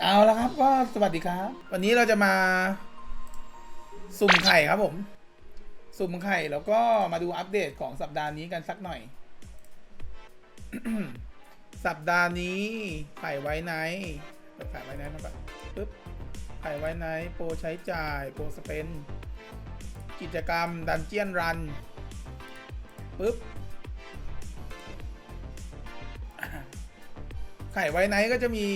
เอาละครับก็สวัสดีครับ วันนี้เราจะมา สุ่มไข่ครับผม สุ่มไข่แล้วก็มาดูอัปเดตของสัปดาห์นี้กันสักหน่อย สัปดาห์นี้ไข่ไว้ไนท์เปิดไข่ไว้ไนท์มาก่อนปึ๊บไข่ไว้ไนท์โปรใช้จ่ายโปรสเปนกิจกรรมดันเจียนรันปึ๊บไข่ไว้ไนท์ก็จะมี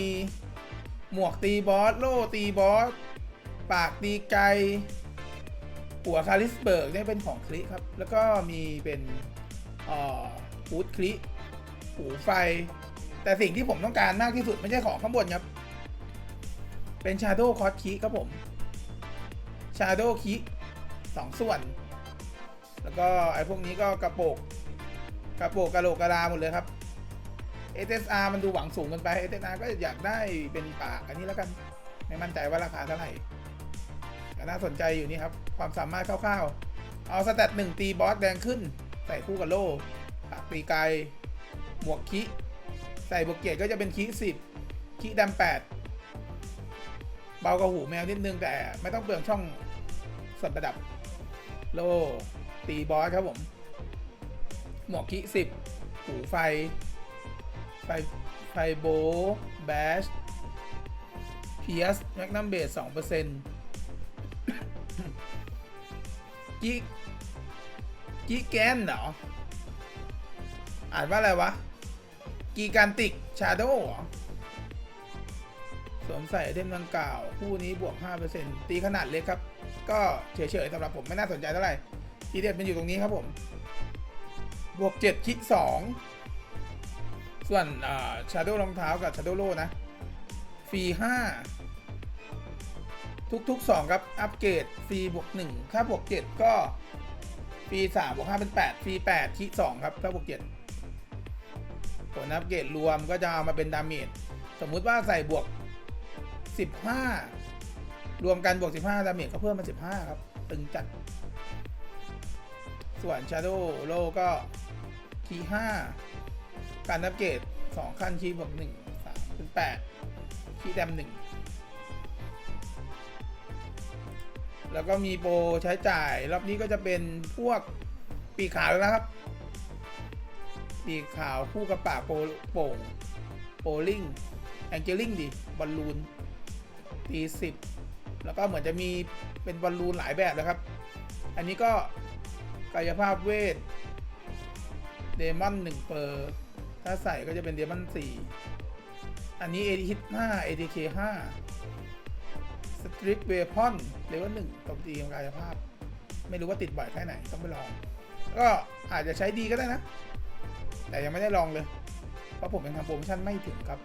หมวกตีบอส โล่ตีบอส ปากตีไกหัวคาริสเบิร์กเนี่ยเป็นของคลิครับ แล้วก็มีเป็นอ่อฮูดคลิหูไฟ แต่สิ่งที่ผมต้องการมากที่สุดไม่ใช่ของข้างบนครับ เป็น Shadow c o s key ครับผม Shadow Key สองส่วน แล้วก็ไอ้พวกนี้ก็กระโปกกระโปกกระโหลกกระลาหมดเลยครับ SSR มันดูหวังสูงเกินไป SSR ก็อยากได้เป็นปากอันนี้แล้วกัน ไม่มั่นใจว่าราคาเท่าไหร่แต่น่าสนใจอยู่นี่ครับ ความสามารถคร่าวๆ เอาสแตทหนึ่งตีบอสแดงขึ้น ใส่คู่กับโล่ปากตีไกลหมวกคิ ใส่บวกเกียรติก็จะเป็นคิสิบคิดำแปดเบากว่าหูแมวนิดนึงแต่ไม่ต้องเปลืองช่องส่วนประดับ โล่ตีบอสครับผม หมวกคิสิบหูไฟ ไฟไฟโบแบชเพียสแมกนัมเบสสองเปอร์เซ็นต์กิกิแกนเหรอ อ่านว่าอะไรวะ กีการติก ชาโดว์หรอสวมใส่เทมดังกล่าว คู่นี้บวก 5%ตีขนาดเล็กครับ ก็เฉยๆสำหรับผมไม่น่าสนใจเท่าไหร่ ทีเด็ดมันอยู่ตรงนี้ครับผม บวก 7 คิด 2 ส่วนชาโดว์รองเท้ากับชาโดว์โลนะฟรี5ทุกๆ 2 ครับ อัปเกรดฟรีบวก1ถ้าบวก 7 ก็ฟรี3บวก5เป็น 8 ฟรี8คิ2ครับ ถ้าบวก 7 ผลอัปเกรดรวมก็จะเอามาเป็นดาเมจสมมุติว่าใส่บวก 15 รวมกันบวก 15 ดาเมจก็เพิ่มมา 15 ครับ ตึงจัด ส่วน Shadow โลก็คี5 การอัปเกรด2ขั้นคีบวก1 3เป็น8คีแดม1แล้วก็มีโปรใช้จ่าย รอบนี้ก็จะเป็นพวกปีขาวแล้วนะครับ ปีขาวคู่กับปากโปโป่งโปลิงแองเจลิงดิบอลลูนตีสิบแล้วก็เหมือนจะมีเป็นบอลลูนหลายแบบนะครับ อันนี้ก็กายภาพเวทเดมอนหนึ่งเปอร์ ถ้าใส่ก็จะเป็นเดมอนสี่อันนี้เอทิห้าเอทีเคห้าสตริปเวพอนเลเวลหนึ่งตบตีกายภาพ ไม่รู้ว่าติดบ่อยแค่ไหน ต้องไปลอง ก็อาจจะใช้ดีก็ได้นะ แต่ยังไม่ได้ลองเลย เพราะผมยังทำโปรโมชั่นไม่ถึงครับ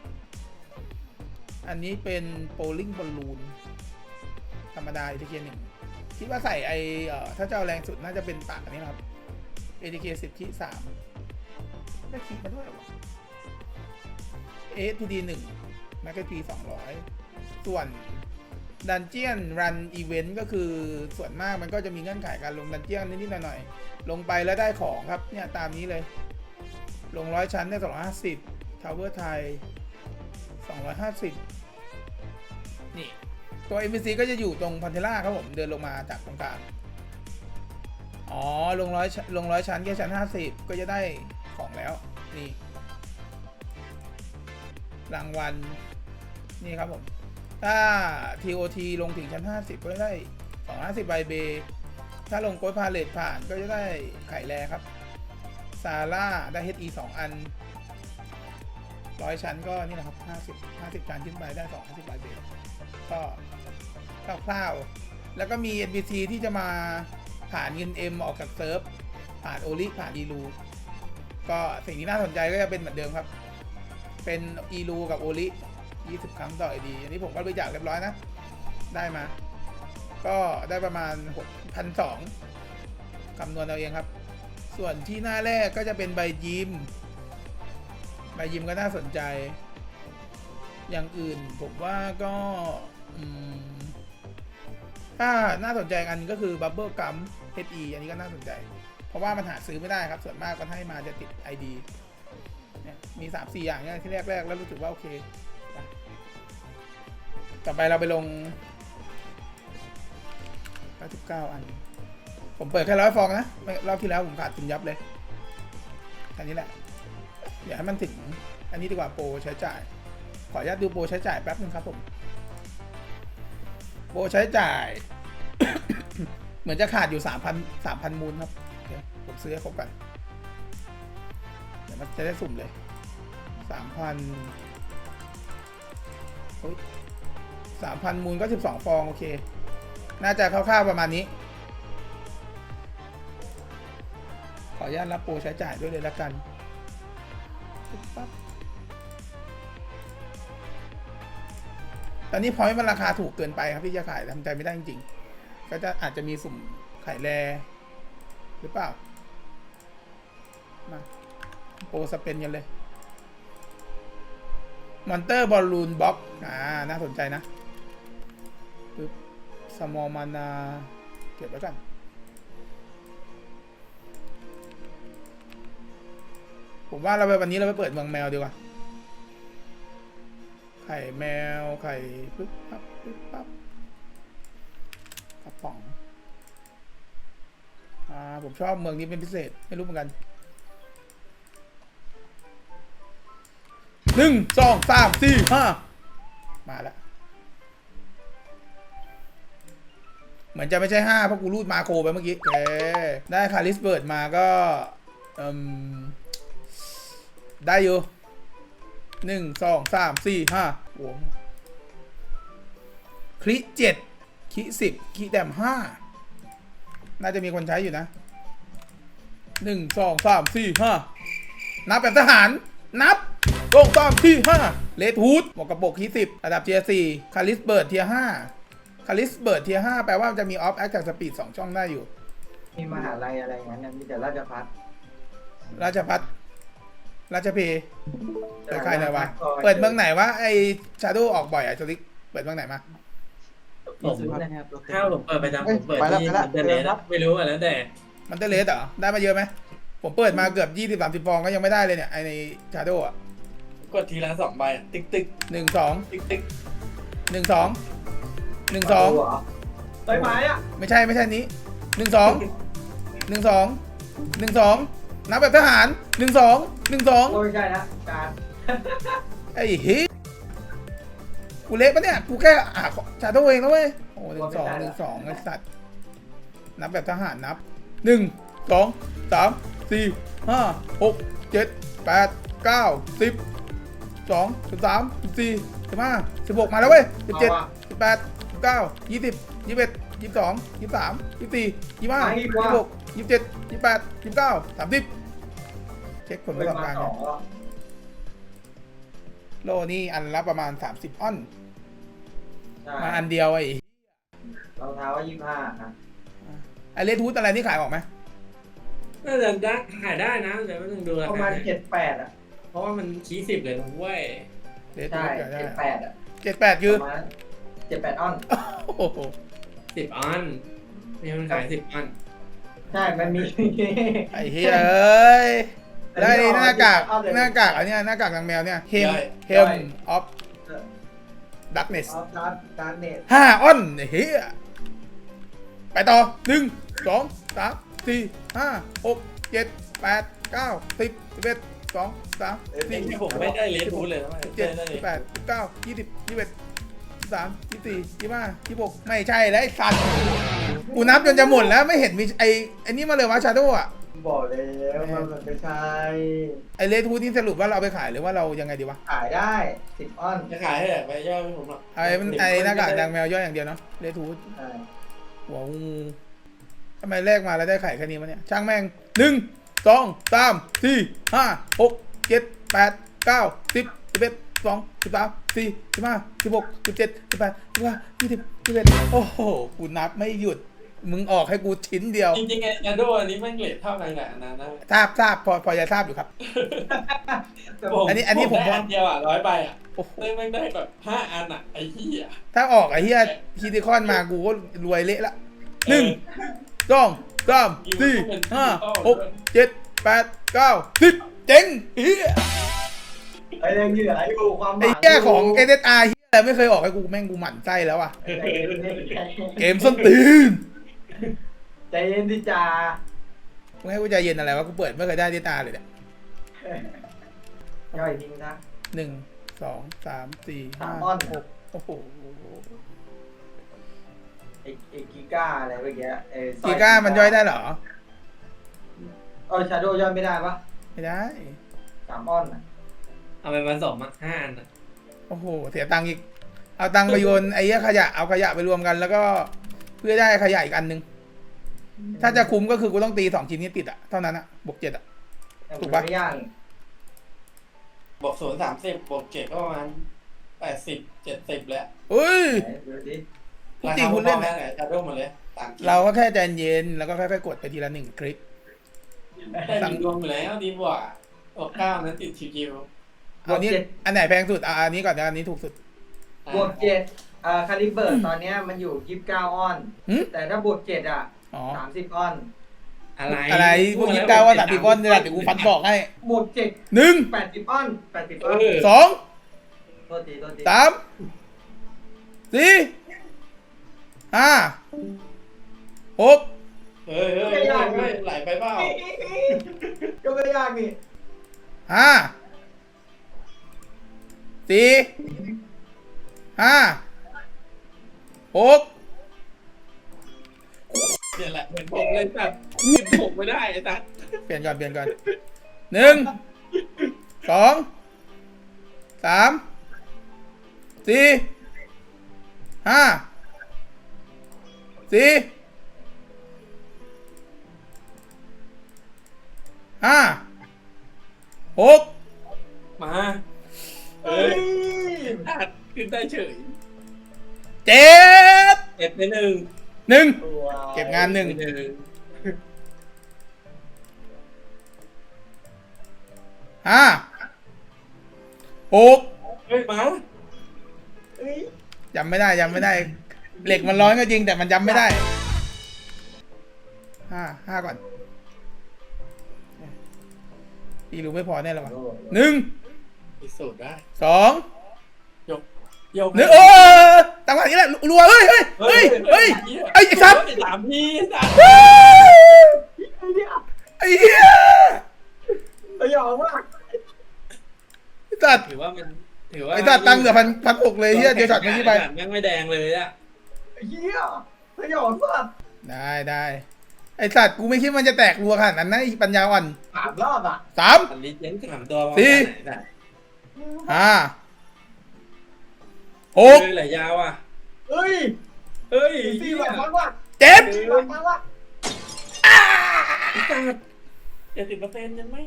อันนี้เป็นโปลิงบอลลูนธรรมดา ATK หนึ่งคิดว่าใส่ไออถ้าเจะเอาแรงสุดน่าจะเป็นปากอันนี้นะครับ ATK สิบคิสาม ได้คิมาด้วยเหรอวะ ASPD หนึ่ง m a g p สองร้อยส่วนดันเจียนรันอีเวนต์ก็คือส่วนมากมันก็จะมีเงื่อนไขการลงดันเจียนนิดๆหน่อยๆลงไปแล้วได้ของครับเนี่ยตามนี้เลย ลงร้อยชั้นได้สองร้อยห้าสิบทาวเวอร์ไทยสองร้อยห้าสิบนี่ ตัว NPC ก็จะอยู่ตรงพันเทล่าครับผม เดินลงมาจากตรงกลางอ๋อ ลงร้อยลงร้อยชั้นแค่ชั้นห้าสิบก็จะได้ ของแล้วนี่รางวัลนี่ครับผมถ้า TOT ลงถึงชั้น 50 ก็จะได้ 250ใบเบ ถ้าลงโกดพาเลตผ่านก็จะได้ไข่แรครับ ซาร่า ได้ HE 2 อันร้อยชั้นก็นี่แหละครับ 50 50ชั้นขึ้นไปได้ 2 50ใบเบ ก็คร่าวๆแล้วก็มี NPC ที่จะมาผ่านเงิน M ออกจากเซิร์ฟ ผ่านโอลิผ่านอีลู ก็สิ่งที่น่าสนใจก็จะเป็นเหมือนเดิมครับ เป็นอีลูกับโอลิ20 ครั้งต่อไอดีอันนี้ผมก็บริจาคเรียบร้อยนะ ได้มา ก็ได้ประมาณ 6,200คำนวณเอาเองครับ ส่วนที่หน้าแรกก็จะเป็นใบยิม ใบยิมก็น่าสนใจ อย่างอื่นผมว่าก็ถ้าน่าสนใจอันก็คือ Bubble Gum HE อันนี้ก็น่าสนใจ ราะว่ามันหาซื้อไม่ได้ครับ ส่วนมากก็ให้มาจะติด ID เนี่ยมี 3 4 อย่างเนี่ยที่แรกๆ แล้วรู้สึกว่า โอเค ต่อไปเราไปลง 99 อัน ผมเปิดแค่ร้อยฟองนะ รอบที่แล้วผมขาดทุนยับเลย อันนี้แหละเดี๋ยวให้มันถึง อันนี้ดีกว่าโปรใช้จ่าย ขออนุญาตดูโปรใช้จ่ายแป๊บนึงครับผม โปรใช้จ่าย เหมือนจะขาดอยู่ 3,000 3,000 มูลครับ ผมซื้อให้ครบกัน เดี๋ยวมันจะได้สุ่มเลย3,000เฮ้ย3,000มูลก็12ฟอง โอเค น่าจะคร่าวๆประมาณนี้ ขออนุญาตรับโปรใช้จ่ายด้วยเลยละกันปั๊บตอนนี้พอยต์มันราคาถูกเกินไปครับที่จะขายทำใจไม่ได้จริงๆ ก็จะอาจจะมีสุ่มไข่แรหรือเปล่า มาโปรสเปนกันเลยมอนเตอร์บอลลูนบ็อกอ่า น่าสนใจนะปึ๊บสมอลมานาเก็บไว้กันผมว่าเราไปวันนี้เราไปเปิดเมืองแมวดีกว่า ไข่แมว ไข่ปึ๊บปั๊บปึ๊บปั๊บกระป๋อง อ่า ผมชอบเมืองนี้เป็นพิเศษ ไม่รู้เหมือนกัน หนึ่งสองสามสี่ห้ามาแล้วเหมือนจะไม่ใช่ห้าเพราะกูรูดมาโครไปเมื่อกี้โอเคได้คาริสเบิร์ดมาก็เอืมได้อยู่หนึ่งสองสามสี่ห้าโอ้โหคลิเจ็ดคลิสิบคลิแดมห้าน่าจะมีคนใช้อยู่นะหนึ่งสองสามสี่ห้านับแบบทหาร นับ ลงตามที่ห้าเลดฮูดหมวกกระบอกที่สิบระดับเทียสี่คาริสเบิร์ดเทียห้าคาริสเบิร์ดเทียห้าแปลว่ามันจะมีออฟแอคจากสปีดสองช่องได้อยู่ มีมหาลัยอะไรอย่างนั้นนะมีแต่ราชพัฒราชพัฒราชเพเปิดใครหน่อยวะ เปิดเมืองไหนวะไอชาโดออกบ่อยอะโจลิกเปิดเมืองไหนมามีซื้อนะครับถ้าผมเปิดประจำเอ้ผยมเปิดไปแล้วที่ไปแล้วอินเทอร์เน็ตอะไม่รู้อะแล้วแต่ มันเตอร์เลสเหรอ ได้มาเยอะไหม ผมเปิดมาเกือบยี่สิบสามสิบฟองก็ยังไม่ได้เลยเนี่ยไอในชาโดอะ กดทีละสองใบอะติ๊กติ๊กหนึ่งสองติ๊กติ๊กหนึ่งสองหนึ่งสองใบไม้อะไม่ใช่ไม่ใช่นี้หนึ่งสองหนึ่งสองหนึ่งสองนับแบบทหารหนึ่งสองหนึ่งสองโอ้ยใช่นะการไอ้เฮ้ยกูเละปะเนี่ยกูแค่อ่าชาโดเองนะเว้ยโอ้หนึ่งสองหนึ่งสองไอ้สัตว์นับแบบทหารนับหนึ่งสองสามสี่ห้าหกเจ็ดแปดเก้าสิบ สองสิบสามสิบสี่สิบห้าสิบหกมาแล้วเว้ยสิบเจ็ดสิบแปดสิบเก้ายี่สิบยี่สิบเอ็ดยี่สิบสองยี่สิบสามยี่สิบสี่ยี่สิบห้ายี่สิบหกยี่สิบเจ็ดยี่สิบแปดยี่สิบเก้าสามสิบเช็คผลใบประกอบไม้การสกัอนงแล้วโลนี่อันละประมาณ30อ้อนใช่มาอันเดียวไอ้รองเท้าว่ายี่ห้านะไอเลทูธอะไรนี่ขายออกไหมน่าจะได้ขายได้นะเดี๋ยวไม่ต้องดูราประคามาณเนี่ยเจ็ดแปดอะเพ ราะว่ามันคีสิบเลยนะเว้ยเลทูใช่ธขายได้เจ็ดแปดอะเจ็ดแปดคือประมาณเจ็ดแปดออน โอ้โหสิบอันนี่มันขายสิบอันใช่ มันมี ไอ้เฮ้ยเอ้ยอันได้นี้หน้ากากเอาเลยหน้ากากอันเนี้ยหน้ากากนางแมวเนี่ยเฮมเฮมออฟดักเนสออฟการ์ดการ์ดเน็ตห้าอ้อนไอ้เฮ้ยไปต่อหนึ่งสองสามสี่ห้าหกเจ็ดแปดเก้าสิบสิบเอ็ดสอง สามสี่นี่ผมไม่ได้เลสพูดเลยนะสิบเจ็ดสิบแปดสิบเก้ายี่สิบยี่สิบเอ็ดยี่สิบสามยี่สิบสี่ยี่สิบห้ายี่สิบหกไม่ใช่แล้วไอ้สัตว์กูนับจนจะหมดแล้วไม่เห็นมีไอ้ไอ้นี่มาเลยวะชาโดอะบอกแล้วมันไม่ใช่ไอ้เลทูนี่สรุปว่าเราเอาไปขายหรือว่าเรายังไงดีวะขายได้สิบออนจะขายให้แบบไปย่อยให้ผมหรอกไอ้มันไอ้หน้ากากนางแมวย่อยอย่างเดียวเนาะเลทูใช่หัวงูทำไมแลกมาแล้วได้ไข่แค่นี้มาเนี่ยช่างแม่งหนึ่งสองสามสี่ห้าหก เจ็ดแปดเก้าสิบสิบเอ็ดสองสิบสามสี่สิบห้าสิบหกสิบเจ็ดสิบแปดสิบเก้ายี่สิบยี่สิบเอ็ดโอ้โห กูนับไม่หยุด มึงออกให้กูชิ้นเดียว จริงๆไอ้แอดโดอันนี้มันเลทเท่ากันกับอันนั้นนะทราบทราบพอพอจะทราบอยู่ครับ อันนี้อันนี้ผมได้อันเดียวอะร้อยใบอะโอ้โหเต้ยแม่งได้แบบห้าอันอะไอ้เหี้ยถ้าออกไอ้เหี้ยคีติคอนมากูก็รวยเละละหนึ่งสองสามสี่ห้าหกเจ็ดแปดเก้าสิบ เจ๋งเฮียไอ้ยังเหลืออยู่ความหวัไอ้แก่ของเอเดอาร์เฮียอะไรแต่ไม่เคยออกให้กูแม่งกูหมั่นไส้แล้วอะ ใจเย็นดิเกมส้นตีนใจเย็นดิจ่ามึงให้กูใจเย็นอะไรวะกูเปิดไม่เคยได้ที่ตาเลยเนี่ยย่อยทิ้งนะ หนึ่งสองสามสี่ห้าสามอ้อน หกโอ้โหไอ้ไอ้กิก้าอะไรเมื่อกี้ไอ้สร้กีก้ามันย่อยได้เหรอ เออชาโดย่อยไม่ได้ปะ ไม่ได้ สามอ้อนอะเอาไปผสมอะห้าอันอะโอ้โห เสียตังค์อีก เอาตังค์ไปโยนไอ้เหี้ยขยะ เอาขยะไปรวมกันแล้วก็ เพื่อได้ขยะอีกอันหนึง ถ้าจะคุ้มก็คือกูต้องตีสองชิ้นนี้ติดอะเท่านั้นอะบวกเจ็ดอะ ถูกปะ ไม่ยากบวกศูนย์สามสิบบวกเจ็ดก็ประมาณแปดสิบเจ็ดสิบแล้วเอ้ย ไหนดูดิพูดจริงพูดเล่นแล้นะวจะร่วมหมดเลยต่างเราก็แค่ใจเย็นแล้วก็ค่อยๆกดไปทีละหนึ่งคลิก ได้ดีรวมอยู่แล้วดีกว่าบวกเก้านั้นติดชิวเอานี้อันไหนแพงสุดเอาอันนี้ก่อนนะอันนี้ถูกสุด ๆบวกเจ็ดอ่าคาลิเบอร์ตอนเนี้ยมันอยู่ยี่สิบเก้าอ้อน หึ แต่ถ้าบวกเจ็ดอะอ๋อ สามสิบอ้อน อะไรอะไรพวกยี่สิบเก้าว่าสามสิบก้อนเนี่ยเดี๋ยวกูฟันบอกให้บวกเจ็ดหนึ่งแปดสิบอ้อนแปดสิบเออ้อนอสองโทษทีโทษทีสามสี่ห้าหกเฮ้ยเฮ้ยเฮ้ยเฮ้ยไหลไปเปล่า ก็ไม่ยากนี่ห้าสี่ห้าหกเนี่ยแหละเหมือนผมเลยแบบยืนผมไม่ได้ไอ้ตัดเปลี่ยนก่อนเปลี่ยนก่อนหนึ่งสองสามสี่ห้าสี่ ห้าหกมาเฮ้ยตัดขึ้นได้เฉยเจ็ดเอ็ดไปหนึ่งหนึ่งตัวเก็บงานหนึ่งไปหนึ่ง ห้าหกเฮ้ยมาเฮ้ยจำไม่ได้จำไม่ได้ เหล็กมันร้อนก็จริงแต่มันจำไม่ได้ห้าห้าก่อน พี่รู้ไม่พอแน่หรอวะหนึ่งพิสูจน์ได้สองยกยกหนึ่งโอ้ตังหวะนี้แหละรัวเฮ้ยเฮ้ยเฮ้ยเฮ้ยไอ้ไอ้สัตว์ไอ้สามพี่สัตว์เฮ้ยไอ้เนี่ยไอ้เหี้ยสยองมากไอ้สัตว์ถือว่ามันถือว่าไอ้สัตว์ตังค์เหลือพันพันหกเลยเฮียเดี๋ยวช็อตไม่ที่ไปแม่งไม่แดงเลยอะไอ้เหี้ยสยองมากได้ได้ ได้ไอ้สัตว์กูไม่คิดมันจะแตกรัวขนาดนั้นนะไอ้ปัญญาอ่อนสามรอบอะสาม อันนี้ยังสามตัวมาสี่ไหนห้าหกเฮ้ยไหลยาวอะเฮ้ยเฮ้ยสี่แบบมันว่ะเจ็ดสี่แบบมันว่ะสัตว์เจ็ดสิบเปอร์เซ็นต์ยังไม่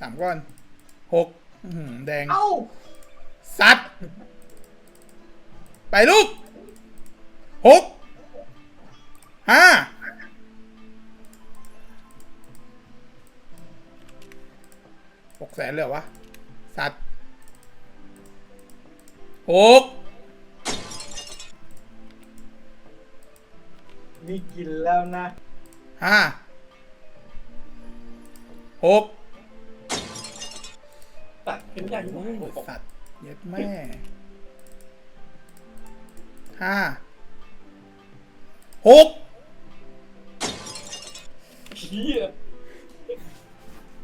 สามก้อนหกอื้อหือแดง เอ้าสัตว์ ไปลูกหก ห้าหกแสนเลยเหรอวะ สัตว์หกมีกินแล้วนะห้าหกตัดขึ้นใหญ่โอ้มากยสัตว์เย็ดแม่ห้าหก เฮีย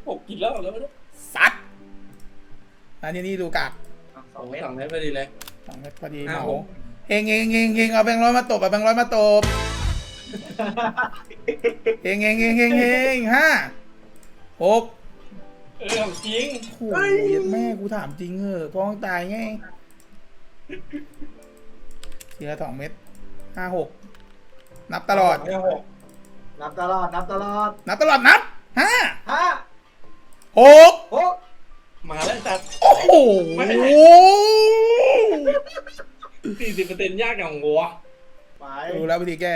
หกกินแล้วแล้วเนี่ยสัตว์อันนี้นี่ดูกากสสอองงเม็ดสองเมตรพอดีเลยสองเม็ดพอดีอ้าเหมาวเฮงเฮงเฮงเฮงเอาแบงค์ร้อยมาตบเอาแบงค์ร้อยมาตบเฮงเฮงเฮงเฮงเฮงห้าหกเออของจริงโอ้ยเย็ดแม่กูถามจริงเหอะพ้องตายไงทีละสองเม็ดห้าหกนับตลอดไม่หก นับตลอด นับตลอดนับตลอดนับห้าห้าหกหกมาแล้วตัดโอ้โหสี่สิบเปอร์เซ็นต์ยากอย่างวัวไปรู้แล้ววิธีแก้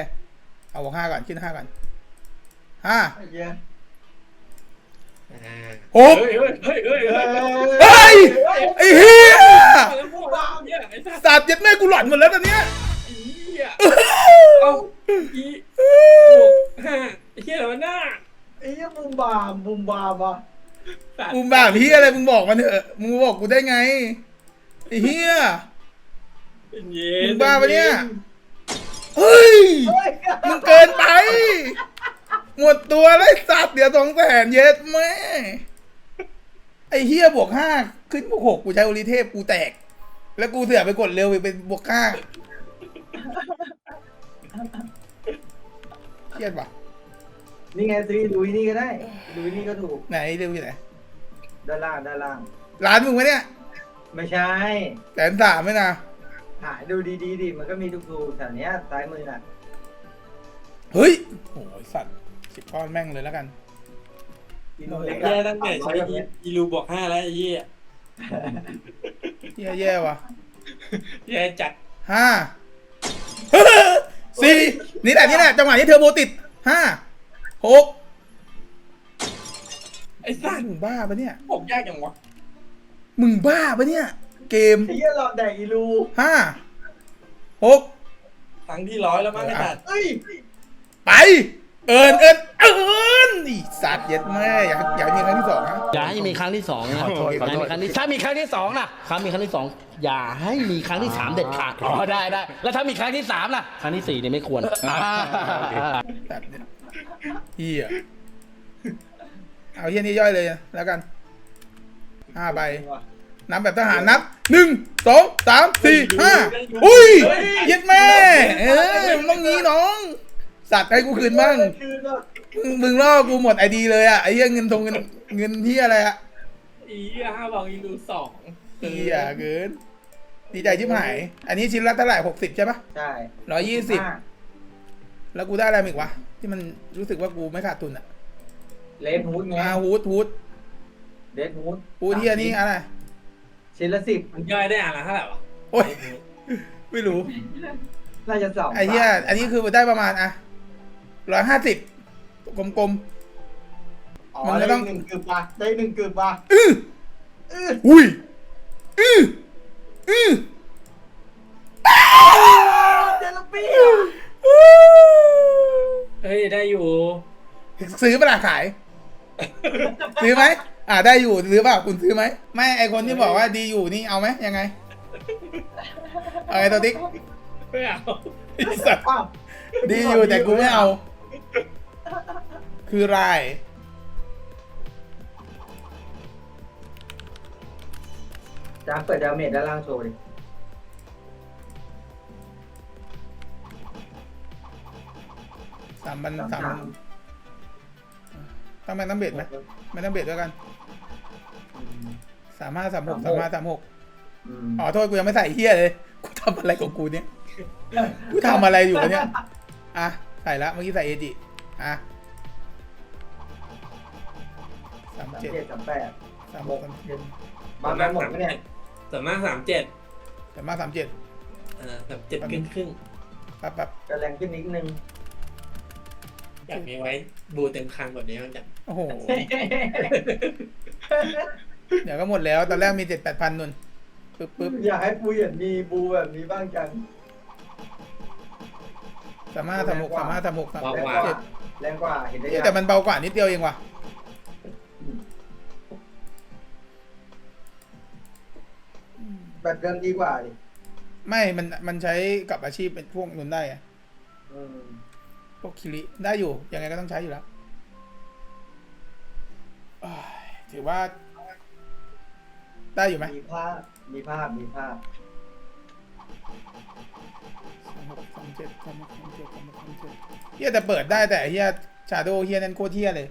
เอาห้าก่อนขึ้นห้าก่อนห้าไอ้เหี้ยอ่าหกเฮ้ยเฮ้ยเฮ้ยเฮ้ยเฮ้ยเฮ้ยไอ้เหี้ยแล้วพวกเราเนี่ยไอ้สัตว์สัตว์เย็ดแม่กูหลอนหมดแล้วตอนเนี้ยไอ้ เหี้ยเอ้าอีบวกห้าไอ้เหี้ยอะไรวะหน้าไอ้เหี้ยบุมบามบุมบามอะมึงบ้าพี่อะไรมึงบอกมาเถอะมึงบอกกูได้ไงไอ้เฮียเย็นมึงบ้าปะเนี่ย เฮ้ยเฮ้ยมึงเกินไป หมดตัวเลยสัตว์เดี๋ยวสองแสนเย็ดแม่ไอ้เฮียบวกห้าขึ้นบวกหกกูใช้โอริเทพกูแตก แล้วกูเสือกไปกดเร็วไปเป็นบวกห้า เครียดว่ะ นี่ไงซื้อลุยนี่ก็ได้ลุยนี่ก็ถูก ไหนเร็วอยู่ไหน ด้านล่างด้านล่าง ร้านมึงวะเนี่ยไม่ใช่ แสนสามไหมนะ หาดูดีๆดิมันก็มีถูกๆแถวเนี้ยซ้ายมือน่ะ เฮ้ยโอ้ยสัตว์สิบก้อนแม่งเลยแล้วกันกิโลเล็กแย่ตั้งแต่ใช้อีอีลูบวกห้าแล้วไอ้เหี้ยเย่แย่ว่ะแย่จัดห้า สี่นี่แหละนี่แหละจังหวะนี้เทอร์โบติดห้าหกไอ้สัตว์มึงบ้าปะเนี่ยผมยากจังวะมึงบ้าปะเนี่ย เกมไอ้เหี้ยหลอดแดกอีลูห้าหกครั้งที่ร้อยแล้วมั้งไอ้สัตว์เอ้ย ไป เอิญเอิญเอิญนี่สัตว์เย็ดแม่อยากอยากมีครั้งที่สองนะ อย่าให้มีครั้งที่สองนะขอโทษอย่าให้มีครั้งที่ถ้ามีครั้งที่สองนะครั้งมีครั้งที่สองอย่าให้มีครั้งที่สามเด็ดขาดอ๋อได้ได้แล้วถ้ามีครั้งที่สามล่ะครั้งที่สี่เนี่ยไม่ควรสัตว์เนี่ยเฮียเอาเฮียนี่ย่อยเลยนะแล้วกันห้าใบนับแบบทหารนับหนึ่งสองสามสี่ห้าอุ้ยเย็ดแม่เออมึงต้องงี้น้อง สัตว์ให้กูคืนบ้างคืนแล้วมึงมึงล่อกูหมดไอดีเลยอะไอ้เหี้ยเงินทงเงินเงินที่อะไรอะอีห้าบางอีลูสองเหี้ยเกิน ดีใจชิบหาย อันนี้ชิ้นละเท่าไหร่หกสิบใช่ปะใช่ร้อยยี่สิบห้าแล้วกูได้อะไรมาอีกวะ ที่มันรู้สึกว่ากูไม่ขาดทุนอะเลดฮูดไงอาฮูดฮูดเลดฮูดฮูดที่อันนี้อะไรชิ้นละสิบมันย่อยได้อ่านละเท่าไหร่วะโอ้ยไม่รู้น่าจะสองไอ้เหี้ยอันนี้คือได้ประมาณอะ ร้อยห้าสิบกลม อ๋อมันก็ได้ต้อง หนึ่งกึบว่ะได้หนึ่งกึบว่ะๆอื้ออื้ออุ้ยอื้ออื้อเจลปี้เฮ้ย ได้อยู่ ซื้อเปล่าขาย ซื้อไหมอ่าได้อยู่ซื้อเปล่าคุณซื้อไหมไม่ไอคนที่บอกว่าดีอยู่นี่เอาไหมยังไงเอาไงตัวติ๊กไม่เอาไอ้สัตว์อ้าวดีอยู่แต่กูไม่เอา คือรายจ้าเปิดดาเมจด้านล่างโชว์ดิสามพันสามพันต้องไม่ต้องเบ็ดไหมไม่ต้องเบ็ดด้วยกันอืมสามห้าสามหกสามห้าสามหกอืมอ๋อโทษกูยังไม่ใส่เฮียเลยกูทำอะไรของกูเนี่ยกูทำอะไรอยู่วะเนี่ยอะใส่ละเมื่อกี้ใส่เอจิ อะสามสามเจ็ดเจ็ดสามแปดสามหกสามเจ็ดบางกันหมดไหมเนี่ยส่วนมากสามเจ็ดสามห้าสามเจ็ดเออสามเจ็ดครึ่งครึ่งปั๊บปั๊บจะแรงขึ้นนิดนึงอยากมีไว้บูเต็มคลังแบบนี้มันจะโอ้โห เดี๋ยวก็หมดแล้ว ตอนแรกมีเจ็ดแปดพันนุ่นปึ๊บปึ๊บอยากให้ปูเห็นมีบูแบบนี้บ้างจัง สามห้าสามหกสามห้าสามหกสามเบาเจ็ดกว่า เจ็ดแรงกว่าเห็นได้เอ๊ะยังแต่มันเบากว่านิดเดียวเองว่ะแบบเดิมดีกว่าดิไม่มันมันใช้กับอาชีพเป็นพวกนุนได้อะอืมพวกคิริได้อยู่ยังไงก็ต้องใช้อยู่แล้วอ้ายถือว่า ได้อยู่ไหมมีภาพมีภาพมีภาพสาม หกสามเจ็ดสามหกสามเจ็ดสามหกสามเจ็ดเฮียแต่เปิดได้แต่เฮียชาโดเฮียนั่นโคตรเฮียเลย